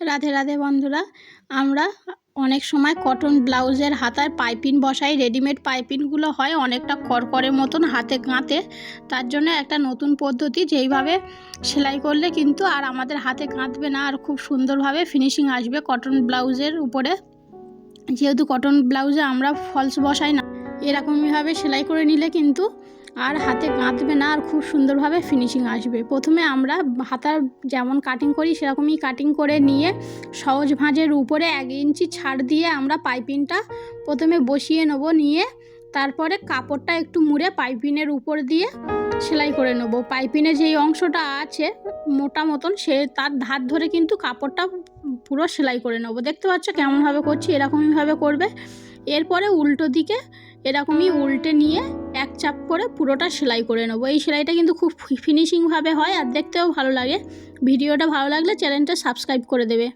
রাধে রাধে বন্ধুরা। আমরা অনেক সময় কটন ব্লাউজের হাতায় পাইপিন বসাই রেডিমেড পাইপিনগুলো হয় অনেকটা করকরের মতন হাতে গাঁতে তার জন্য একটা নতুন পদ্ধতি, যেইভাবে সেলাই করলে কিন্তু আর আমাদের হাতে গাঁথবে না, আর খুব সুন্দরভাবে ফিনিশিং আসবে কটন ব্লাউজের উপরে। যেহেতু কটন ব্লাউজে আমরা ফলস বসাই না এরকমইভাবে সেলাই করে নিলে কিন্তু আর হাতে গাঁথবে না আর খুব সুন্দরভাবে ফিনিশিং আসবে। প্রথমে আমরা হাতার যেমন কাটিং করি, সেরকমই কাটিং করে নিয়ে সহজ ভাঁজের উপরে এক ইঞ্চি ছাড় দিয়ে আমরা পাইপিংটা প্রথমে বসিয়ে নেব নিয়ে, তারপরে কাপড়টা একটু মুড়ে পাইপিনের উপর দিয়ে সেলাই করে নেব। পাইপিনে যেই অংশটা আছে মোটা মতন, সে তার ধার ধরে কিন্তু কাপড়টা পুরো সেলাই করে নেব। দেখতে পাচ্ছ কেমনভাবে করছি? এরকমইভাবে করবে। এরপরে উল্টো দিকে এরকমই উল্টে নিয়ে এক চাপ করে পুরোটা সেলাই করে নেব। এই সেলাইটা কিন্তু খুব ফিনিশিংভাবে হয় আর দেখতেও ভালো লাগে। ভিডিওটা ভালো লাগলে চ্যানেলটা সাবস্ক্রাইব করে দেবে।